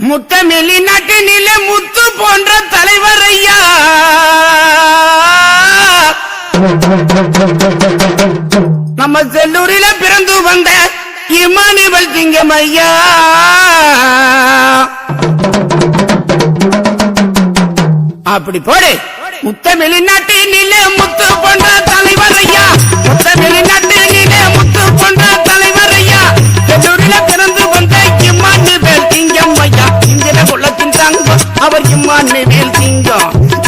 முத்தமிழி நட்டினில முத்து போன்ற தலைவர் ஐயா நம்ம செல்லூரில பிறந்து வந்த இமானிவல் திங்கம் ஐயா அப்படி போடு. முத்தமிழி நாட்டினில முத்து போன்ற தலைவர் ஐயா முத்தமிழி அவன் இம்மான்மை மேல் திங்கம்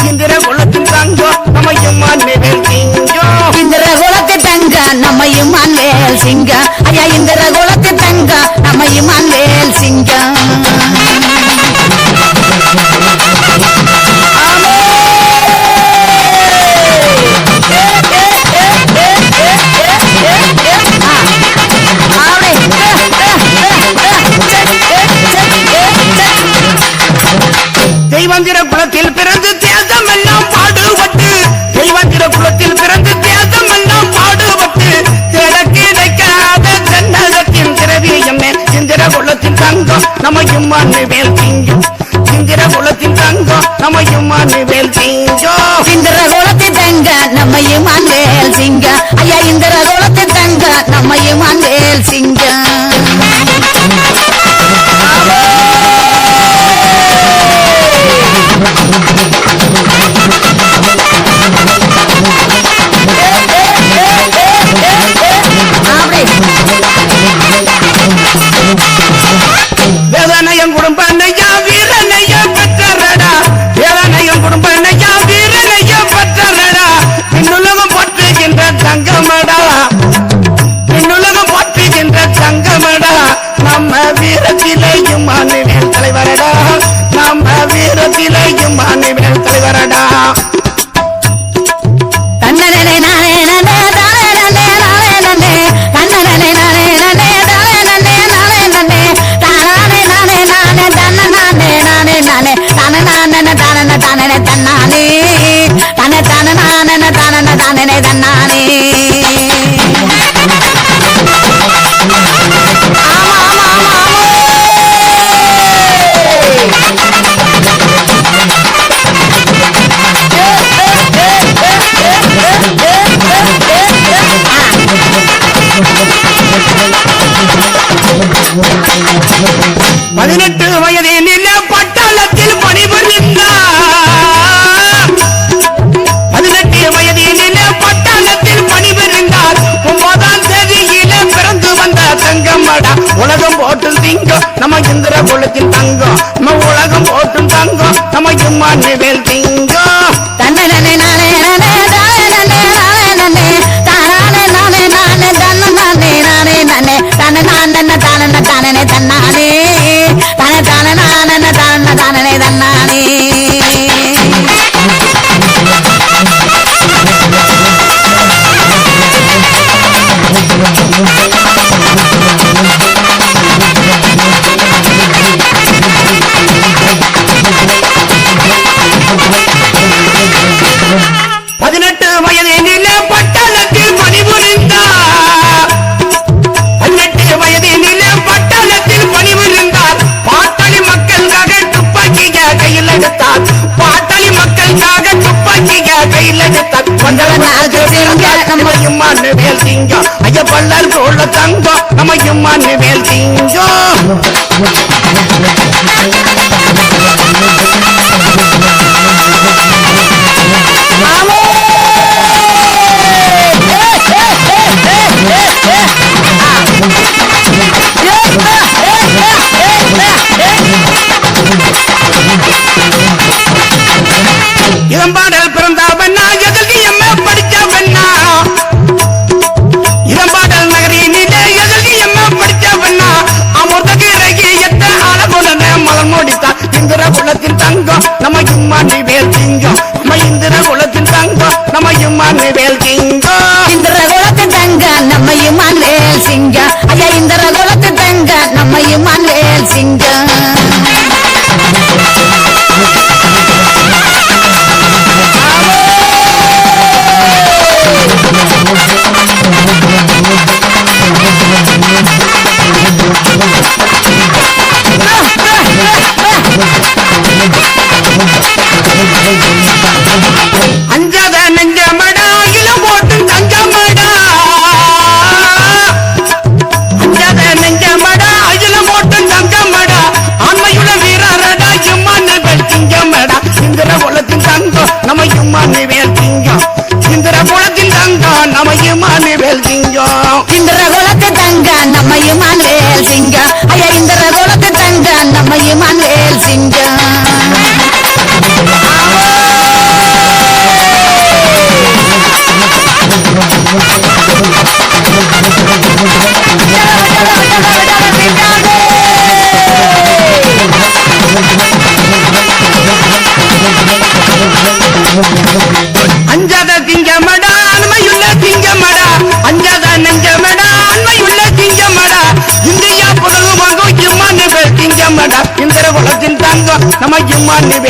இந்திர குலத்தின் தங்கம் நம்ம இம்மான்மை மேல் திங்கம் இந்திர குலத்து தங்க நம்ம இம்மான் மேல் சிங்கம். ஐயா இந்திர குலத்து தங்க நம்ம இம்மான் மேல் சிங்கம். நினைதன்னா எம்மான்னு மேல் திங்கம் ஐய பல்லால் போல தங்கம் நம்ம எம்மான்னு மேல் திங்கம் மலே சிங்க. ஐயா இந்த ரகல சிங்கர குலத்தின் தங்கம் நம்ம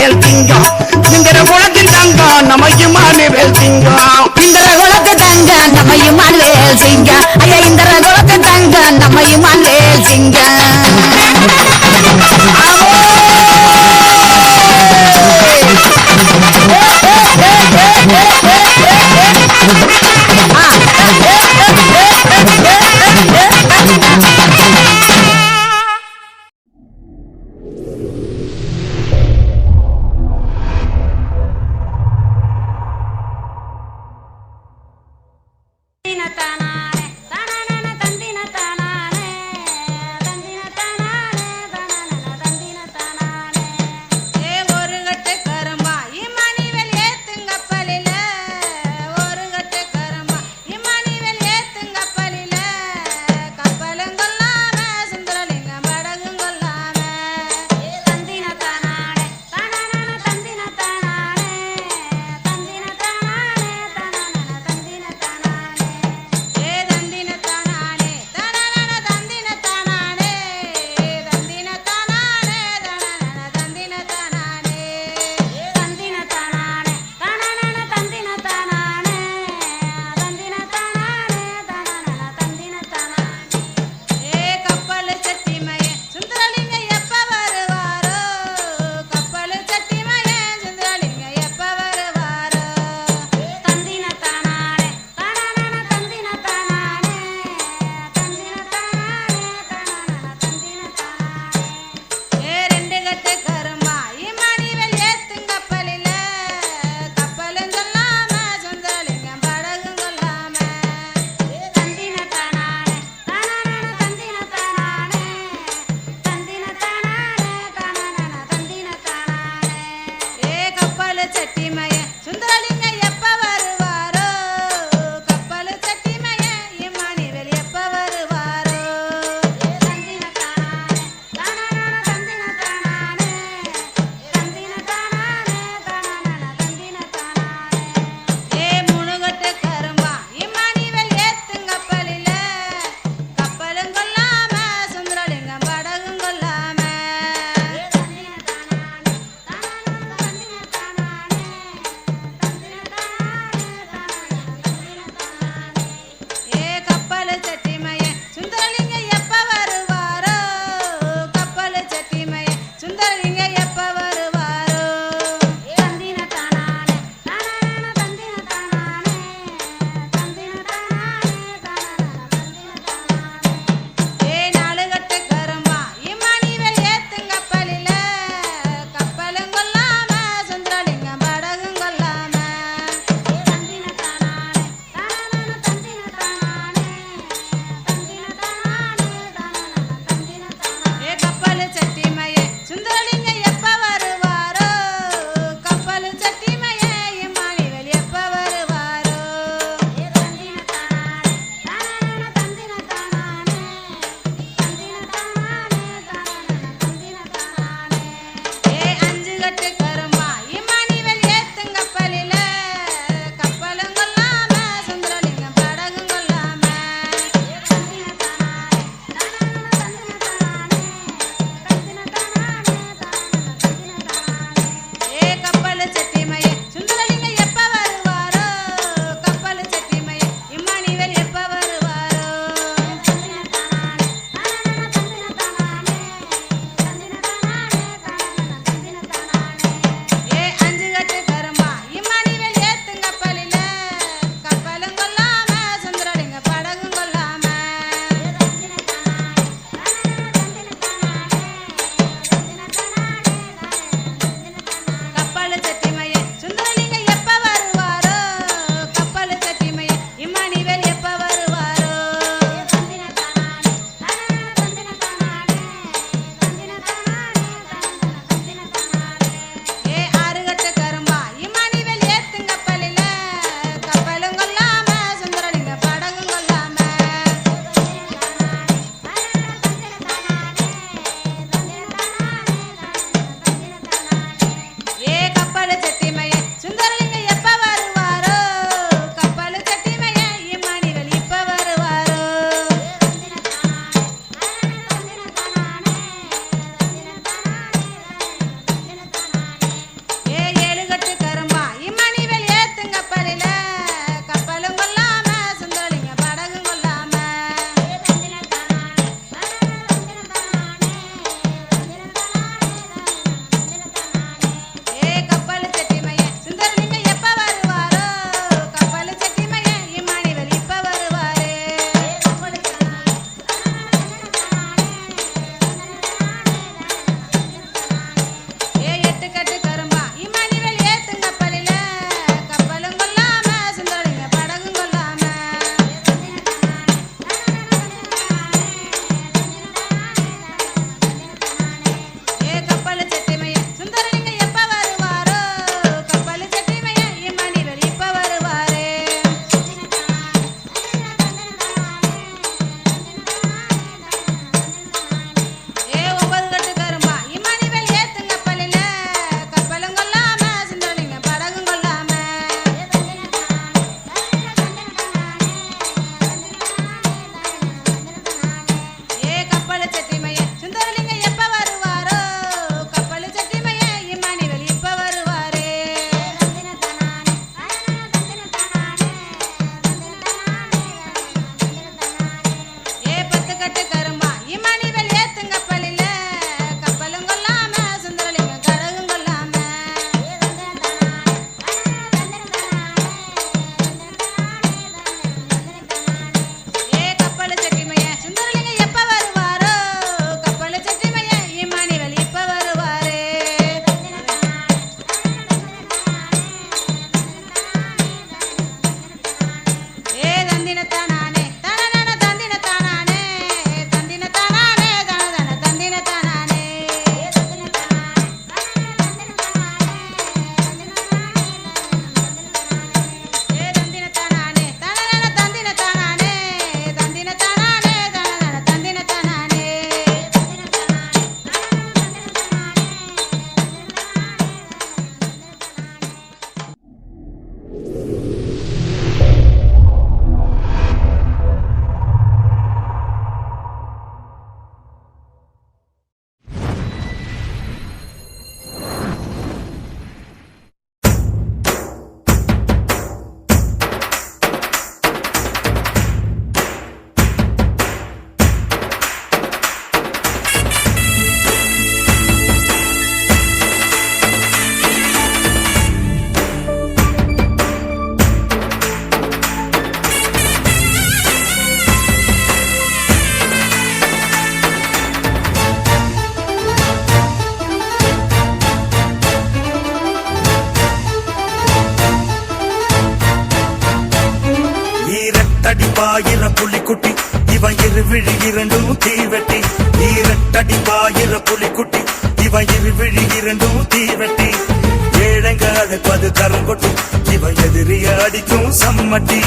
எதிரிய அடிக்கும் சம்மட்டி.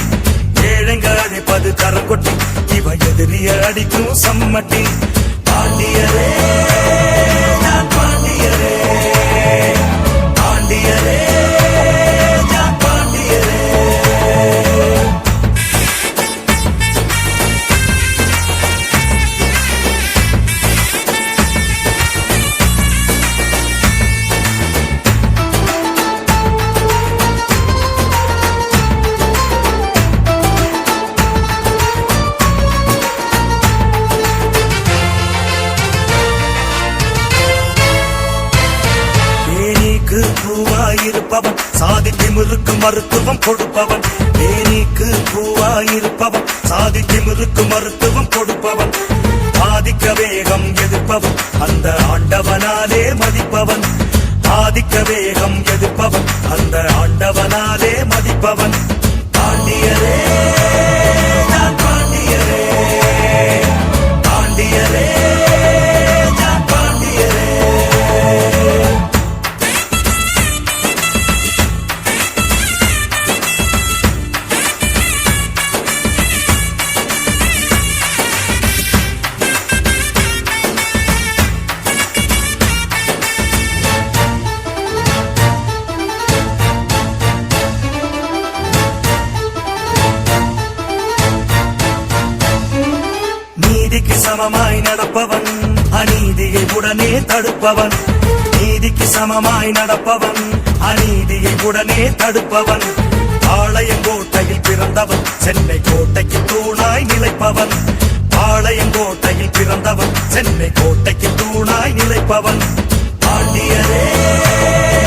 ஏழைங்க அழைப்பது கரங்கொட்டி இவ எதிரிய அடிக்கும் சம்மட்டி. பாண்டியரே. மருத்துவம் கொடுப்பவன். தேனீக்கு பூவாயிருப்பவன். சாதி திமிருக்கு மருத்துவம் கொடுப்பவன். ஆதிக்க வேகம் எதிர்ப்பவன். அந்த ஆண்டவனாலே மதிப்பவன். ஆதிக்க வேகம் எதிர்ப்பவன். அந்த ஆண்டவனாலே மதிப்பவன். சமமாய் அநீதியை உடனே தடுப்பவன். நீதிக்கு சமமாய் நடப்பவன். அநீதியை உடனே தடுப்பவன். பாளையங்கோட்டையில் பிறந்தவன். சென்னை கோட்டைக்கு தூணாய் நிலைப்பவன். பாளையங்கோட்டையில் பிறந்தவன். சென்னை கோட்டைக்கு தூணாய் நிலைப்பவன். பாண்டியரே.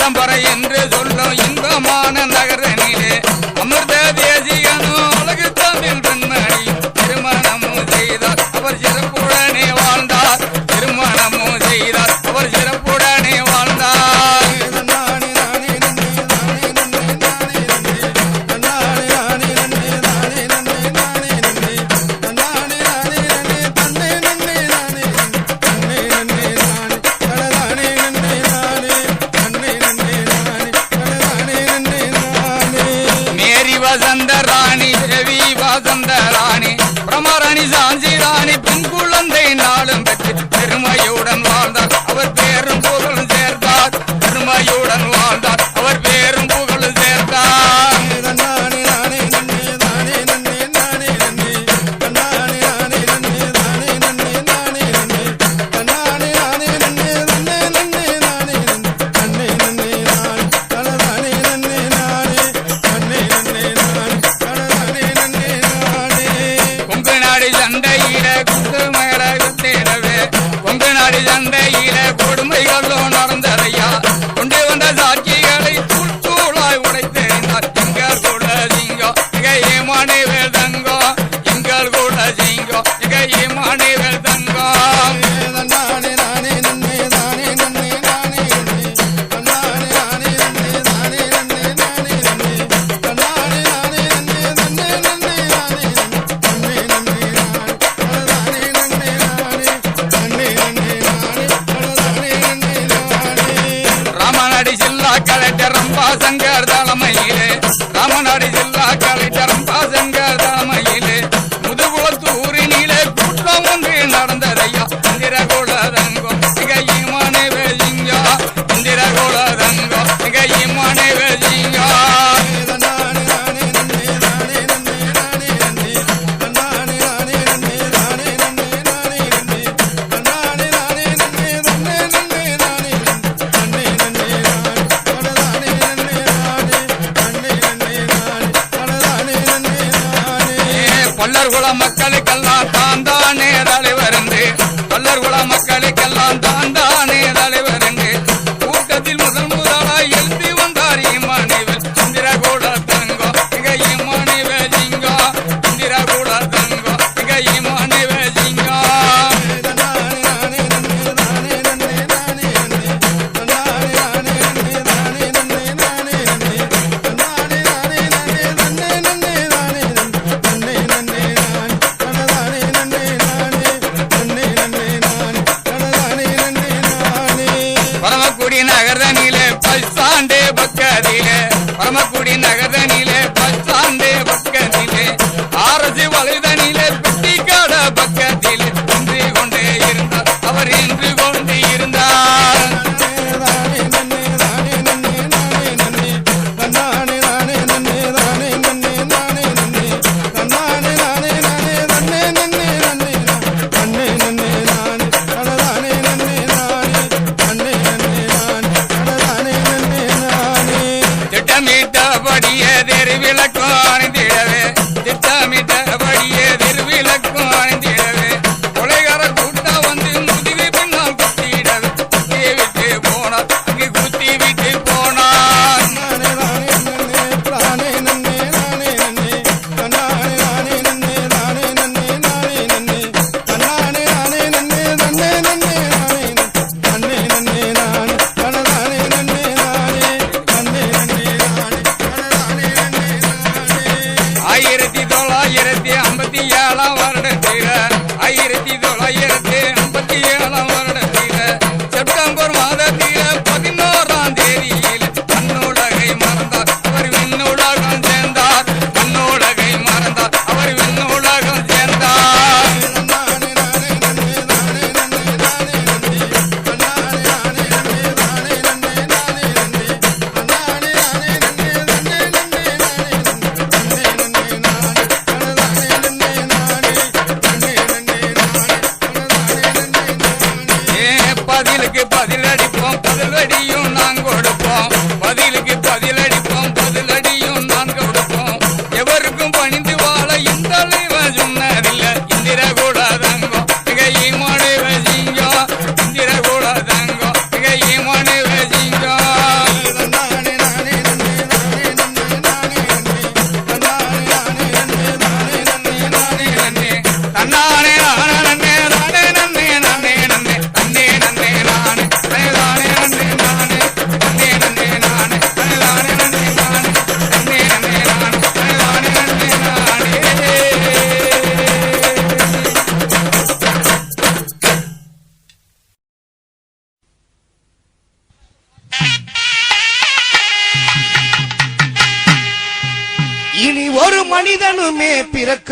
இளம்பர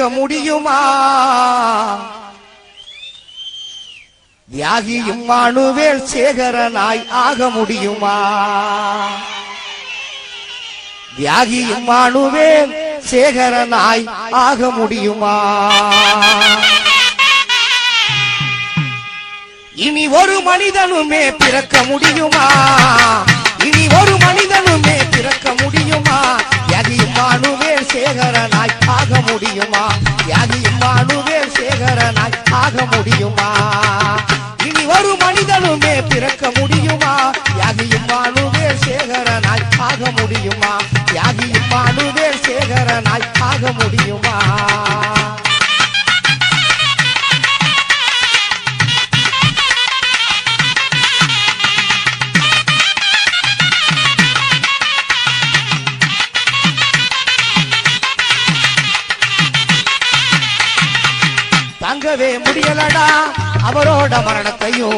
முடியுமா? தியாகியும் மானுவேல் சேகரனாய் ஆக முடியுமா? தியாகியும் மானுவேல் சேகரனாய் ஆக முடியுமா? இனி ஒரு மனிதனுமே பிறக்க முடியுமா? இனி ஒரு மனிதனுமே பிறக்க முடியுமா? மானுவேல் சேகரனாய் ஆக முடியுமா? தியாகி மானுவேல் சேகரனாய் ஆக முடியுமா? இனி ஒரு மனிதனுமே பிறக்க முடியுமா? தியாகி மானுவேல் சேகரனாய் ஆக முடியுமா? தியாகி மானுவேல் சேகரனாய் ஆக முடியுமா? போலடா அவரோட மரணத்தையும்